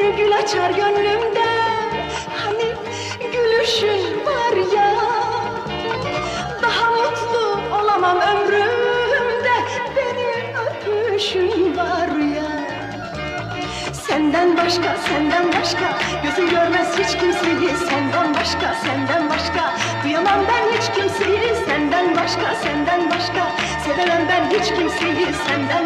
bir gül açar gönlümde Hani gülüşün var ya. Daha mutlu olamam ömrümde. Benim öpüşün var ya. Senden başka, senden başka. Gözüm görmez hiç kimseyi. Senden başka, senden başka. Duyamam ben hiç kimseyi. Senden başka, senden başka. Sevemem ben hiç kimseyi. Senden